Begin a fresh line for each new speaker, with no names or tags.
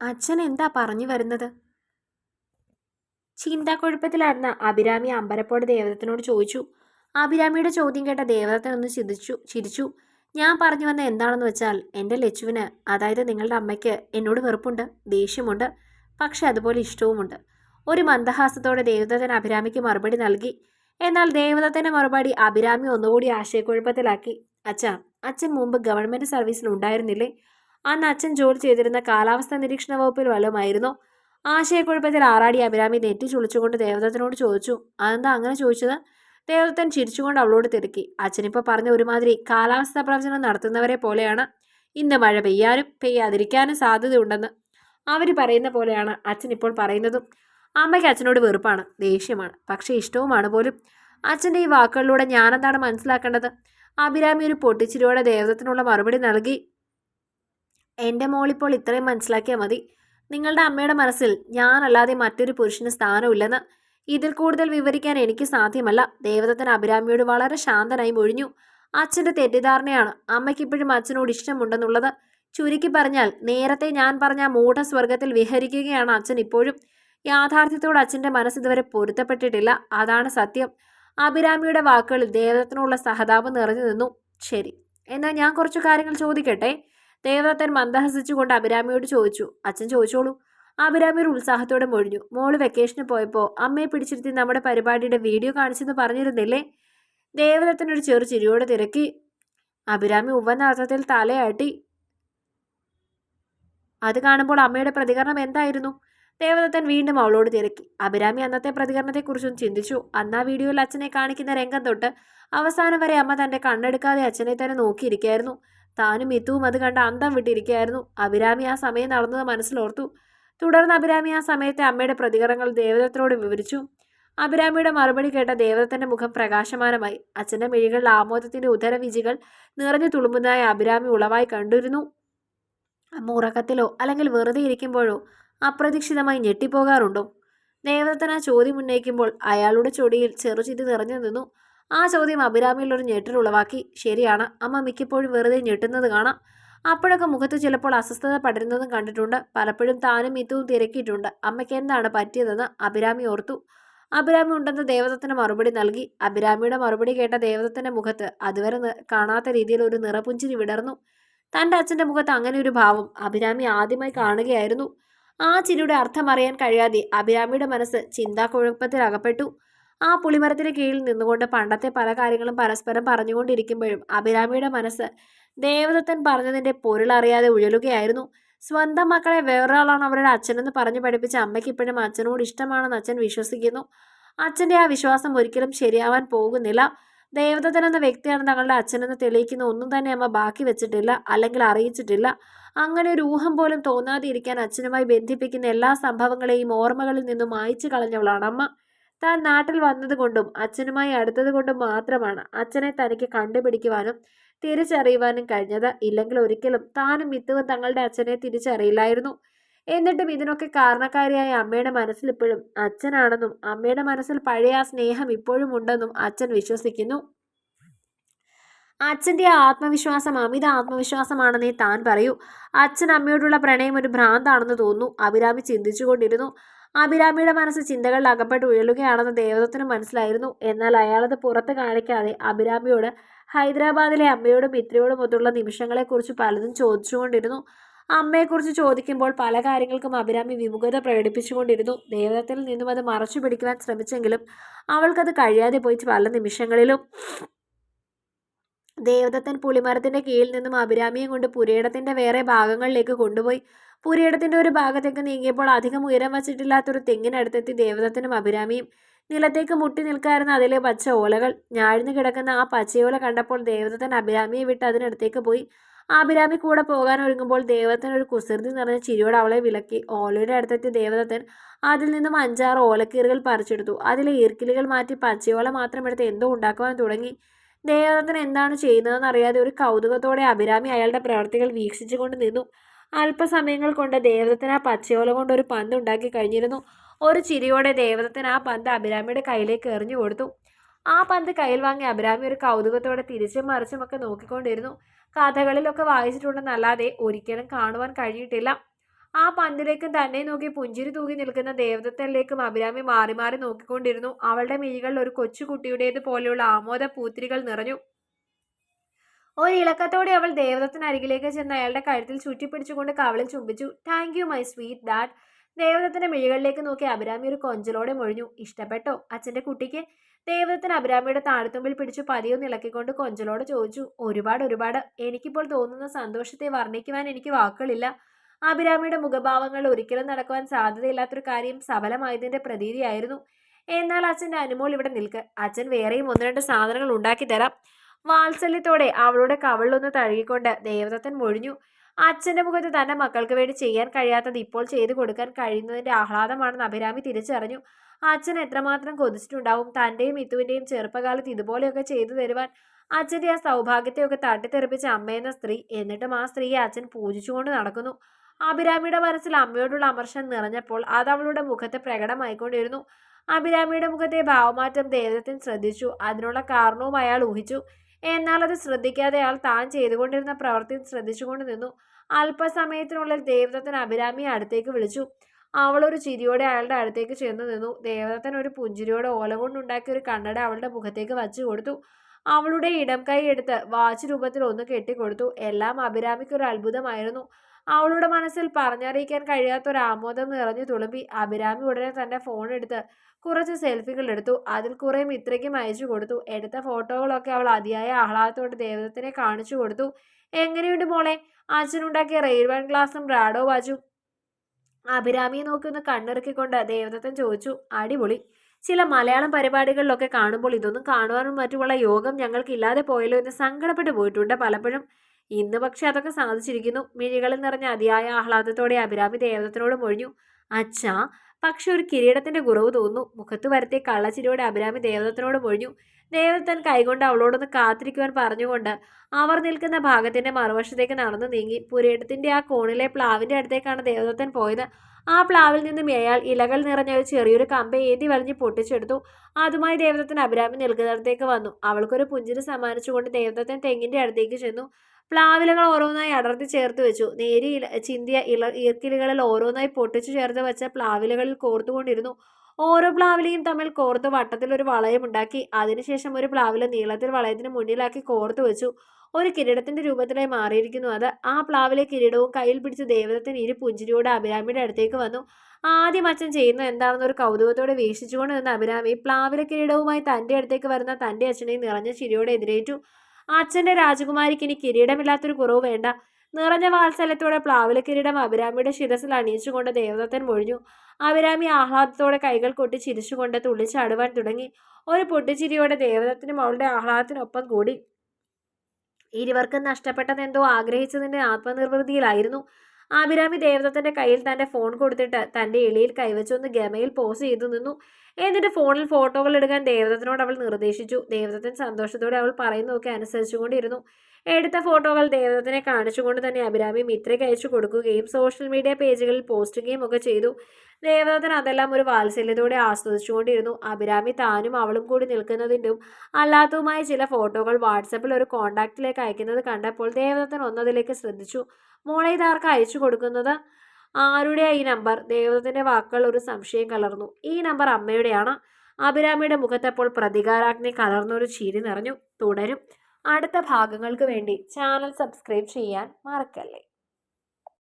അച്ഛൻ എന്താ പറഞ്ഞു വരുന്നത്? ചിന്താക്കുഴപ്പത്തിലായിരുന്ന അഭിരാമി അമ്പരപ്പോടെ ദേവദത്തിനോട് ചോദിച്ചു. അഭിരാമിയുടെ ചോദ്യം കേട്ട ദേവദത്തൻ ഒന്ന് ചിരിച്ചു ചിരിച്ചു. ഞാൻ പറഞ്ഞു വന്ന എന്താണെന്ന് വെച്ചാൽ എന്റെ ലച്ചുവിന് അതായത് നിങ്ങളുടെ അമ്മയ്ക്ക് എന്നോട് വെറുപ്പുണ്ട് ദേഷ്യമുണ്ട് പക്ഷെ അതുപോലെ ഇഷ്ടവുമുണ്ട്. ഒരു മന്ദഹാസത്തോടെ ദേവദത്തൻ അഭിരാമിക്ക് മറുപടി നൽകി. എന്നാൽ ദേവതത്തിന്റെ മറുപടി അഭിരാമി ഒന്നുകൂടി ആശയക്കുഴപ്പത്തിലാക്കി. അച്ഛ അച്ഛൻ മുമ്പ് ഗവൺമെന്റ് സർവീസിൽ ഉണ്ടായിരുന്നില്ലേ? അന്ന് അച്ഛൻ ജോലി ചെയ്തിരുന്ന കാലാവസ്ഥ നിരീക്ഷണ വകുപ്പിൽ വല്ലതുമായിരുന്നു? ആശയക്കുഴപ്പത്തിൽ ആറാടി അഭിരാമി നെറ്റി ചുളിച്ചുകൊണ്ട് ദേവദത്തനോട് ചോദിച്ചു അതെന്താ അങ്ങനെ ചോദിച്ചത്? ദേവദത്തൻ ചിരിച്ചുകൊണ്ട് അവളോട് തിരക്കി അച്ഛനിപ്പോൾ പറഞ്ഞ ഒരുമാതിരി കാലാവസ്ഥാ പ്രവചനം നടത്തുന്നവരെ പോലെയാണ്. ഇന്ന് മഴ പെയ്യാനും പെയ്യാതിരിക്കാനും സാധ്യതയുണ്ടെന്ന്. അവർ പറയുന്ന പോലെയാണ് അച്ഛൻ ഇപ്പോൾ പറയുന്നതും. അമ്മയ്ക്ക് അച്ഛനോട് വെറുപ്പാണ് ദേഷ്യമാണ് പക്ഷേ ഇഷ്ടവുമാണ് പോലും. അച്ഛന്റെ ഈ വാക്കുകളിലൂടെ ഞാനെന്താണ് മനസ്സിലാക്കേണ്ടത്? അഭിരാമി ഒരു പൊട്ടിച്ചിരിയോടെ ദേവതത്തിനുള്ള മറുപടി നൽകി എന്റെ മോളിപ്പോൾ ഇത്രയും മനസ്സിലാക്കിയാൽ മതി. നിങ്ങളുടെ അമ്മയുടെ മനസ്സിൽ ഞാനല്ലാതെ മറ്റൊരു പുരുഷന് സ്ഥാനമില്ലെന്ന് ഇതിൽ കൂടുതൽ വിവരിക്കാൻ എനിക്ക് സാധ്യമല്ല. ദേവദത്തൻ അഭിരാമിയോട് വളരെ ശാന്തനായി മൊഴിഞ്ഞു. അച്ഛന്റെ തെറ്റിദ്ധാരണയാണ് അമ്മയ്ക്കിപ്പോഴും അച്ഛനോട് ഇഷ്ടമുണ്ടെന്നുള്ളത് ചുരുക്കി പറഞ്ഞാൽ നേരത്തെ ഞാൻ പറഞ്ഞ മൂഢസ്വർഗത്തിൽ വിഹരിക്കുകയാണ് അച്ഛൻ ഇപ്പോഴും. യാഥാർത്ഥ്യത്തോട് അച്ഛന്റെ മനസ്സ് ഇതുവരെ പൊരുത്തപ്പെട്ടിട്ടില്ല. അതാണ് സത്യം. അഭിരാമിയുടെ വാക്കുകളിൽ ദേവദത്തിനുള്ള സഹതാപം നിറഞ്ഞു നിന്നു. ശരി എന്നാൽ ഞാൻ കുറച്ച് കാര്യങ്ങൾ ചോദിക്കട്ടെ? ദേവദത്തൻ മന്ദഹസിച്ചുകൊണ്ട് അഭിരാമിയോട് ചോദിച്ചു അച്ഛൻ ചോദിച്ചോളൂ. അഭിരാമി ഒരു ഉത്സാഹത്തോടെ മൊഴിഞ്ഞു മോൾ വെക്കേഷന് പോയപ്പോൾ അമ്മയെ പിടിച്ചിരുത്തി നമ്മുടെ പരിപാടിയുടെ വീഡിയോ കാണിച്ചെന്ന് പറഞ്ഞിരുന്നില്ലേ? ദേവദത്തൻ ഒരു ചെറു ചിരിയോടെ തിരക്കി അഭിരാമി ഉവ്വന്ന അർത്ഥത്തിൽ തലയാട്ടി അത് കാണുമ്പോൾ അമ്മയുടെ പ്രതികരണം എന്തായിരുന്നു? ദേവദത്തൻ വീണ്ടും അവളോട് തിരക്കി അഭിരാമി അന്നത്തെ പ്രതികരണത്തെക്കുറിച്ചും ചിന്തിച്ചു അന്ന് ആ വീഡിയോയിൽ അച്ഛനെ കാണിക്കുന്ന രംഗം തൊട്ട് അവസാനം വരെ അമ്മ തന്റെ കണ്ണെടുക്കാതെ അച്ഛനെ തന്നെ നോക്കിയിരിക്കുകയായിരുന്നു താനും മിത്തുവും അത് കണ്ട് അന്തം വിട്ടിരിക്കുകയായിരുന്നു. അഭിരാമി ആ സമയം നടന്നത് മനസ്സിലോർത്തു. തുടർന്ന് അഭിരാമി ആ സമയത്തെ അമ്മയുടെ പ്രതികരണങ്ങൾ ദേവദത്തിനോട് വിവരിച്ചു. അഭിരാമിയുടെ മറുപടി കേട്ട ദേവദത്തിന്റെ മുഖം പ്രകാശമാനമായി. അച്ഛന്റെ മിഴികളിൽ ആമോദത്തിന്റെ ഉദരവിജികൾ നിറഞ്ഞു തുളുമ്പുന്നതായി അഭിരാമി ഉളവായി കണ്ടിരുന്നു. അമ്മ ഉറക്കത്തിലോ അല്ലെങ്കിൽ വെറുതെ ഇരിക്കുമ്പോഴോ അപ്രതീക്ഷിതമായി ഞെട്ടിപ്പോകാറുണ്ടോ? ദേവദത്തൻ ആ ചോദ്യം ഉന്നയിക്കുമ്പോൾ അയാളുടെ ചൊടിയിൽ ചെറുചിരി നിറഞ്ഞു നിന്നു. ആ ചോദ്യം അഭിരാമിയിൽ ഒരു ഞെട്ടൽ ഉളവാക്കി. ശരിയാണ്. അമ്മ മിക്കപ്പോഴും വെറുതെ ഞെട്ടുന്നത് കാണാം. അപ്പോഴൊക്കെ മുഖത്ത് ചിലപ്പോൾ അസ്വസ്ഥത പടരുന്നതും കണ്ടിട്ടുണ്ട്. പലപ്പോഴും താനും മിത്തുവും തിരക്കിയിട്ടുണ്ട്. അമ്മയ്ക്ക് എന്താണ് പറ്റിയതെന്ന് അഭിരാമി ഓർത്തു. അഭിരാമി ഉണ്ടെന്ന് ദേവദത്തിന് മറുപടി നൽകി. അഭിരാമിയുടെ മറുപടി കേട്ട ദേവദത്തിന്റെ മുഖത്ത് അതുവരെ കാണാത്ത രീതിയിൽ ഒരു നിറപുഞ്ചിരി വിടർന്നു. തന്റെ അച്ഛന്റെ മുഖത്ത് അങ്ങനെ ഒരു ഭാവം അഭിരാമി ആദ്യമായി കാണുകയായിരുന്നു. ആ ചിരിയുടെ അർത്ഥം അറിയാൻ കഴിയാതെ അഭിരാമിയുടെ മനസ്സ് ചിന്താക്കുഴപ്പത്തിൽ അകപ്പെട്ടു ആ പുളിമരത്തിന് കീഴിൽ നിന്നുകൊണ്ട് പണ്ടത്തെ പല കാര്യങ്ങളും പരസ്പരം പറഞ്ഞുകൊണ്ടിരിക്കുമ്പോഴും അഭിരാമിയുടെ മനസ്സ് ദേവദത്തൻ പറഞ്ഞതിന്റെ പൊരുളറിയാതെ ഉഴലുകയായിരുന്നു. സ്വന്തം മക്കളെ വേറൊരാളാണ് അവരുടെ അച്ഛനെന്ന് പറഞ്ഞു പഠിപ്പിച്ച അമ്മയ്ക്ക് ഇപ്പോഴും അച്ഛനോട് ഇഷ്ടമാണെന്ന് അച്ഛൻ വിശ്വസിക്കുന്നു. അച്ഛന്റെ ആ വിശ്വാസം ഒരിക്കലും ശരിയാവാൻ പോകുന്നില്ല. ദേവദത്തൻ എന്ന വ്യക്തിയാണ് തങ്ങളുടെ അച്ഛനെന്ന് തെളിയിക്കുന്ന ഒന്നും തന്നെ അമ്മ ബാക്കി വെച്ചിട്ടില്ല അല്ലെങ്കിൽ അറിയിച്ചിട്ടില്ല. അങ്ങനെ ഒരു ഊഹം പോലും തോന്നാതിരിക്കാൻ അച്ഛനുമായി ബന്ധിപ്പിക്കുന്ന എല്ലാ സംഭവങ്ങളെയും ഓർമ്മകളിൽ നിന്നും മായ്ച്ചു കളഞ്ഞവളാണ് അമ്മ. താൻ നാട്ടിൽ വന്നതുകൊണ്ടും അച്ഛനുമായി അടുത്തത് കൊണ്ടും മാത്രമാണ് അച്ഛനെ തനിക്ക് കണ്ടുപിടിക്കുവാനും തിരിച്ചറിയുവാനും കഴിഞ്ഞത്. ഇല്ലെങ്കിൽ ഒരിക്കലും താനും മിത്തുവും തങ്ങളുടെ അച്ഛനെ തിരിച്ചറിയില്ലായിരുന്നു. എന്നിട്ടും ഇതിനൊക്കെ കാരണക്കാരിയായ അമ്മയുടെ മനസ്സിൽ ഇപ്പോഴും അച്ഛനാണെന്നും അമ്മയുടെ മനസ്സിൽ പഴയ ആ സ്നേഹം ഇപ്പോഴും ഉണ്ടെന്നും അച്ഛൻ വിശ്വസിക്കുന്നു. അച്ഛന്റെ ആത്മവിശ്വാസം അമിത ആത്മവിശ്വാസമാണെന്നേ താൻ പറയൂ. അച്ഛൻ അമ്മയോടുള്ള പ്രണയം ഒരു ഭ്രാന്താണെന്ന് തോന്നുന്നു. അഭിരാമി ചിന്തിച്ചുകൊണ്ടിരുന്നു. അഭിരാമിയുടെ മനസ്സ് ചിന്തകളിൽ അകപ്പെട്ട് ഉയരുകയാണെന്ന് ദേവദത്തിന് മനസ്സിലായിരുന്നു. എന്നാൽ അയാളത് പുറത്ത് കാണിക്കാതെ അഭിരാമിയോട് ഹൈദരാബാദിലെ അമ്മയോടും മിത്രയോടും ഒത്തുള്ള നിമിഷങ്ങളെക്കുറിച്ച് പലതും ചോദിച്ചുകൊണ്ടിരുന്നു. അമ്മയെക്കുറിച്ച് ചോദിക്കുമ്പോൾ പല കാര്യങ്ങൾക്കും അഭിരാമി വിമുഖത പ്രകടിപ്പിച്ചുകൊണ്ടിരുന്നു. ദേവദത്തിൽ നിന്നും അത് മറച്ചു പിടിക്കുവാൻ ശ്രമിച്ചെങ്കിലും അവൾക്കത് കഴിയാതെ പോയി പല നിമിഷങ്ങളിലും ദേവദത്തൻ പുളിമരത്തിന്റെ കീഴിൽ നിന്നും അഭിരാമിയെ കൊണ്ട് പുരയിടത്തിന്റെ വേറെ ഭാഗങ്ങളിലേക്ക് കൊണ്ടുപോയി. പുരയിടത്തിന്റെ ഒരു ഭാഗത്തേക്ക് നീങ്ങിയപ്പോൾ അധികം ഉയരം വച്ചിട്ടില്ലാത്തൊരു തെങ്ങിനടുത്തെത്തി ദേവദത്തനും അഭിരാമിയും. നിലത്തേക്ക് മുട്ടി നിൽക്കായിരുന്ന അതിലെ പച്ച ഓലകൾ. ഞാഴ്ന്നു കിടക്കുന്ന ആ പച്ചയോല കണ്ടപ്പോൾ ദേവദത്തൻ അഭിരാമിയെ വിട്ട് അതിനടുത്തേക്ക് പോയി. അഭിരാമി കൂടെ പോകാൻ ഒരുങ്ങുമ്പോൾ ദേവദത്തൻ ഒരു കുസൃതി നിറഞ്ഞ ചിരിയോടെ അവളെ വിലക്കി. ഓലയുടെ അടുത്തെത്തി ദേവദത്തൻ അതിൽ നിന്നും അഞ്ചാറ് ഓലക്കീറുകൾ പറിച്ചെടുത്തു. അതിലെ ഈർക്കിലുകൾ മാറ്റി പച്ചയോല മാത്രം എടുത്ത് എന്തോ ഉണ്ടാക്കുവാൻ തുടങ്ങി. ദേവദത്തൻ എന്താണ് ചെയ്യുന്നതെന്ന് അറിയാതെ ഒരു കൗതുകത്തോടെ അഭിരാമി അയാളുടെ പ്രവർത്തികൾ വീക്ഷിച്ചുകൊണ്ട് നിന്നു. അല്പസമയങ്ങൾ കൊണ്ട് ദേവദത്തൻ ആ പച്ചയോല കൊണ്ട് ഒരു പന്ത് ഉണ്ടാക്കി കഴിഞ്ഞിരുന്നു. ഒരു ചിരിയോടെ ദേവദത്തൻ ആ പന്ത് അഭിരാമിയുടെ കയ്യിലേക്ക് എറിഞ്ഞു കൊടുത്തു. ആ പന്ത് കയ്യിൽ വാങ്ങി അഭിരാമി ഒരു കൗതുകത്തോടെ തിരിച്ചും മറിച്ചും ഒക്കെ നോക്കിക്കൊണ്ടിരുന്നു. കഥകളിലൊക്കെ വായിച്ചിട്ടുണ്ടെന്നല്ലാതെ ഒരിക്കലും കാണുവാൻ കഴിഞ്ഞിട്ടില്ല. ആ പന്തിലേക്കും തന്നെ നോക്കി പുഞ്ചിരി തൂകി നിൽക്കുന്ന ദേവദത്തനിലേക്കും അഭിരാമി മാറി മാറി നോക്കിക്കൊണ്ടിരുന്നു. അവളുടെ മിഴികളിൽ ഒരു കൊച്ചുകുട്ടിയുടേത് പോലെയുള്ള ആമോദ പൂത്തിരികൾ നിറഞ്ഞു. ഒരു ഒരിളക്കത്തോടെ അവൾ ദേവദത്തിനരികിലേക്ക് ചെന്ന് അയാളുടെ കഴുത്തിൽ ചുറ്റിപ്പിടിച്ചുകൊണ്ട് കവളിൽ ചുംബിച്ചു. Thank you my sweet dad ദേവദത്തിന്റെ മിഴികളിലേക്ക് നോക്കി അഭിരാമി ഒരു കൊഞ്ചലോടെ മൊഴിഞ്ഞു. ഇഷ്ടപ്പെട്ടോ? അച്ഛന്റെ കുട്ടിക്ക്. ദേവദത്തിന് അഭിരാമിയുടെ താഴ്ത്തുമ്പിൽ പിടിച്ചു പതിയൊന്ന് ഇളക്കിക്കൊണ്ട് കൊഞ്ചലോടെ ചോദിച്ചു. ഒരുപാട് ഒരുപാട്. എനിക്കിപ്പോൾ തോന്നുന്ന സന്തോഷത്തെ വർണിക്കുവാൻ എനിക്ക് വാക്കുകളില്ല. അഭിരാമിയുടെ മുഖഭാവങ്ങൾ ഒരിക്കലും നടക്കുവാൻ സാധ്യതയില്ലാത്തൊരു കാര്യം സഫലമായതിന്റെ പ്രതീതിയായിരുന്നു. എന്നാൽ അച്ഛന്റെ അനുമോൾ ഇവിടെ നിൽക്ക്. അച്ഛൻ വേറെയും ഒന്ന് രണ്ട് സാധനങ്ങൾ ഉണ്ടാക്കി തരാം. വാത്സല്യത്തോടെ അവളുടെ കവളിലൊന്ന് തഴുകിക്കൊണ്ട് ദേവദത്തൻ മൊഴിഞ്ഞു. അച്ഛന്റെ മുഖത്ത് തന്നെ മക്കൾക്ക് വേണ്ടി ചെയ്യാൻ കഴിയാത്തത് ഇപ്പോൾ ചെയ്തു കൊടുക്കാൻ കഴിയുന്നതിന്റെ ആഹ്ലാദമാണെന്ന് അഭിരാമി തിരിച്ചറിഞ്ഞു. അച്ഛൻ എത്രമാത്രം കൊതിച്ചിട്ടുണ്ടാവും? തന്റെയും ഇത്തുവിന്റെയും ചെറുപ്പകാലത്ത് ഇതുപോലെയൊക്കെ ചെയ്തു തരുവാൻ അച്ഛന്റെ ആ സൗഭാഗ്യത്തെയൊക്കെ തട്ടിത്തെറിപ്പിച്ച അമ്മയെന്ന സ്ത്രീ. എന്നിട്ടും ആ സ്ത്രീയെ അച്ഛൻ പൂജിച്ചുകൊണ്ട് നടക്കുന്നു. അഭിരാമിയുടെ മനസ്സിൽ അമ്മയോടുള്ള അമർഷം നിറഞ്ഞപ്പോൾ അത് അവളുടെ മുഖത്ത് പ്രകടമായിക്കൊണ്ടിരുന്നു. അഭിരാമിയുടെ മുഖത്തെ ഭാവമാറ്റം ദേവതത്തിന് ശ്രദ്ധിച്ചു. അതിനുള്ള കാരണവും അയാൾ ഊഹിച്ചു. എന്നാൽ അത് ശ്രദ്ധിക്കാതെ അയാൾ താൻ ചെയ്തുകൊണ്ടിരുന്ന പ്രവൃത്തി ശ്രദ്ധിച്ചുകൊണ്ട് നിന്നു. അല്പസമയത്തിനുള്ളിൽ ദേവദത്തൻ അഭിരാമിയെ അടുത്തേക്ക് വിളിച്ചു. അവൾ ഒരു ചിരിയോടെ അയാളുടെ അടുത്തേക്ക് ചെന്ന് നിന്നു. ദേവദത്തൻ ഒരു പുഞ്ചിരിയോടെ ഓല കൊണ്ടുണ്ടാക്കിയ ഒരു കണ്ണട അവളുടെ മുഖത്തേക്ക് വച്ചു കൊടുത്തു. അവളുടെ ഇടം കൈ എടുത്ത് വാച്ച് രൂപത്തിൽ ഒന്ന് കെട്ടിക്കൊടുത്തു. എല്ലാം അഭിരാമിക്ക് ഒരു അത്ഭുതമായിരുന്നു. അവളുടെ മനസ്സിൽ പറഞ്ഞറിയിക്കാൻ കഴിയാത്ത ഒരു ആമോദം നിറഞ്ഞു തുളുമ്പി അഭിരാമി ഉടനെ തന്റെ ഫോൺ എടുത്ത് കുറച്ച് സെൽഫികൾ എടുത്തു. അതിൽ കുറെ മിത്രയ്ക്കും അയച്ചു കൊടുത്തു. എടുത്ത ഫോട്ടോകളൊക്കെ അവൾ അതിയായ ആഹ്ലാദത്തോട് ദേവതത്തിനെ കാണിച്ചു കൊടുത്തു. എങ്ങനെയുണ്ട് മോളെ? അച്ഛനുണ്ടാക്കിയ റെയിൽവേ ഗ്ലാസും റാഡോ വാച്ചും അഭിരാമിയെ നോക്കി ഒന്ന് കണ്ണിറക്കിക്കൊണ്ട് ദേവദത്തൻ ചോദിച്ചു അടിപൊളി. ചില മലയാളം പരിപാടികളിലൊക്കെ കാണുമ്പോൾ ഇതൊന്നും കാണുവാനും മറ്റുമുള്ള യോഗം ഞങ്ങൾക്ക് ഇല്ലാതെ പോയല്ലോ എന്ന് സങ്കടപ്പെട്ടു പോയിട്ടുണ്ട് പലപ്പോഴും. ഇന്ന് പക്ഷെ അതൊക്കെ സാധിച്ചിരിക്കുന്നു. മിഴികളിൽ നിറഞ്ഞ അതിയായ ആഹ്ലാദത്തോടെ അഭിരാമി ദേവതത്തിനോട് മൊഴിഞ്ഞു അച്ഛാ പക്ഷെ ഒരു കിരീടത്തിന്റെ കുറവ് തോന്നുന്നു. മുഖത്ത് വരത്തെ കള്ളച്ചിരിയോടെ അഭിരാമി ദേവതത്തിനോട് മൊഴിഞ്ഞു. ദേവതൻ കൈകൊണ്ട് അവളോടൊന്ന് കാത്തിരിക്കുവാൻ പറഞ്ഞുകൊണ്ട് അവർ നിൽക്കുന്ന ഭാഗത്തിന്റെ മറുവശത്തേക്ക് നടന്നു നീങ്ങി. പുരയിടത്തിന്റെ ആ കോണിലെ പ്ലാവിന്റെ അടുത്തേക്കാണ് ദേവദത്തൻ പോയത്. ആ പ്ലാവിൽ നിന്നും അയാൾ ഇലകൾ നിറഞ്ഞ ഒരു ചെറിയൊരു കമ്പ ഏന്തി വലിഞ്ഞ് പൊട്ടിച്ചെടുത്തു. അതുമായി ദേവദത്തൻ അഭിരാമി നിൽക്കുന്നിടത്തേക്ക് വന്നു. അവൾക്കൊരു പുഞ്ചിരി സമ്മാനിച്ചുകൊണ്ട് ദേവദത്തൻ തെങ്ങിന്റെ അടുത്തേക്ക് ചെന്നു. പ്ലാവിലകൾ ഓരോന്നായി അടർത്തി ചേർത്ത് വെച്ചു. നേരി ചിന്തിയ ഇള ഈർക്കിലുകളിൽ ഓരോന്നായി പൊട്ടിച്ചു ചേർത്ത് വെച്ച പ്ലാവിലകളിൽ കോർത്തുകൊണ്ടിരുന്നു ഓരോ പ്ലാവിലയും തമ്മിൽ കോർത്ത് വട്ടത്തിൽ ഒരു വളയം ഉണ്ടാക്കി. അതിനുശേഷം ഒരു പ്ലാവില നീളത്തിൽ വളയത്തിന് മുന്നിലാക്കി കോർത്തു വെച്ചു. ഒരു കിരീടത്തിന്റെ രൂപത്തിലായി മാറിയിരിക്കുന്നു അത്. ആ പ്ലാവിലെ കിരീടവും കയ്യിൽ പിടിച്ച് ദേവതത്തിന് ഇരു പുഞ്ചിരിയോടെ അഭിരാമിയുടെ അടുത്തേക്ക് വന്നു. ആദ്യം അച്ഛൻ ചെയ്യുന്ന എന്താണെന്ന് ഒരു കൗതുകത്തോടെ വീക്ഷിച്ചുകൊണ്ട് നിന്ന അഭിരാമി. പ്ലാവിലെ കിരീടവുമായി തന്റെ അടുത്തേക്ക് വരുന്ന തന്റെ അച്ഛനെ നിറഞ്ഞ ചിരിയോടെ എതിരേറ്റു. അച്ഛന്റെ രാജകുമാരിക്ക് ഇനി കിരീടമില്ലാത്തൊരു കുറവ് വേണ്ട. നിറഞ്ഞ വാത്സല്യത്തോടെ പ്ലാവിലെ കിരീടം അഭിരാമിയുടെ ശിരസിൽ അണിയിച്ചുകൊണ്ട് ദേവദത്തൻ മൊഴിഞ്ഞു. അഭിരാമി ആഹ്ലാദത്തോടെ കൈകൾ കൊട്ടി ചിരിച്ചുകൊണ്ട് തുള്ളിച്ചാടുവാൻ തുടങ്ങി. ഒരു പൊട്ടിച്ചിരിയോടെ ദേവദത്തിനും അവളുടെ ആഹ്ലാദത്തിനൊപ്പം കൂടി. ഇരുവർക്കും നഷ്ടപ്പെട്ടതെന്തോ ആഗ്രഹിച്ചതിന്റെ ആത്മനിർവൃതിയിലായിരുന്നു. അഭിരാമി ദേവദത്തന്റെ കയ്യിൽ തന്റെ ഫോൺ കൊടുത്തിട്ട് തന്റെ എളിയിൽ കൈവച്ചൊന്ന് ഗമയിൽ പോസ് ചെയ്തു നിന്നു. എന്നിട്ട് ഫോണിൽ ഫോട്ടോകൾ എടുക്കാൻ ദേവദത്തിനോട് അവൾ നിർദ്ദേശിച്ചു. ദേവദത്തൻ സന്തോഷത്തോടെ അവൾ പറയുന്നതൊക്കെ അനുസരിച്ചുകൊണ്ടിരുന്നു എടുത്ത ഫോട്ടോകൾ ദേവദത്തിനെ കാണിച്ചുകൊണ്ട് തന്നെ അഭിരാമി മിത്രയ്ക്ക് അയച്ചു കൊടുക്കുകയും സോഷ്യൽ മീഡിയ പേജുകളിൽ പോസ്റ്റുകയും ഒക്കെ ചെയ്തു. ദേവദത്തൻ അതെല്ലാം ഒരു വാത്സല്യത്തോടെ ആസ്വദിച്ചുകൊണ്ടിരുന്നു അഭിരാമി താനും അവളും കൂടി നിൽക്കുന്നതിന്റെയും അല്ലാത്തതുമായ ചില ഫോട്ടോകൾ വാട്സപ്പിൽ ഒരു കോണ്ടാക്റ്റിലേക്ക് അയക്കുന്നത് കണ്ടപ്പോൾ ദേവദത്തൻ ഒന്നതിലേക്ക് ശ്രദ്ധിച്ചു. മോളെ ഇതാർക്ക് അയച്ചു കൊടുക്കുന്നത്? ആരുടെ ഈ നമ്പർ? ദേവതത്തിന്റെ വാക്കുകൾ ഒരു സംശയം കലർന്നു. ഈ നമ്പർ അമ്മയുടെയാണ്. അഭിരാമിയുടെ മുഖത്തപ്പോൾ പ്രതികാരാഗ്നി കലർന്നൊരു ചിരി നിറഞ്ഞു. തുടരും. അടുത്ത ഭാഗങ്ങൾക്ക് വേണ്ടി ചാനൽ സബ്സ്ക്രൈബ് ചെയ്യാൻ മറക്കല്ലേ?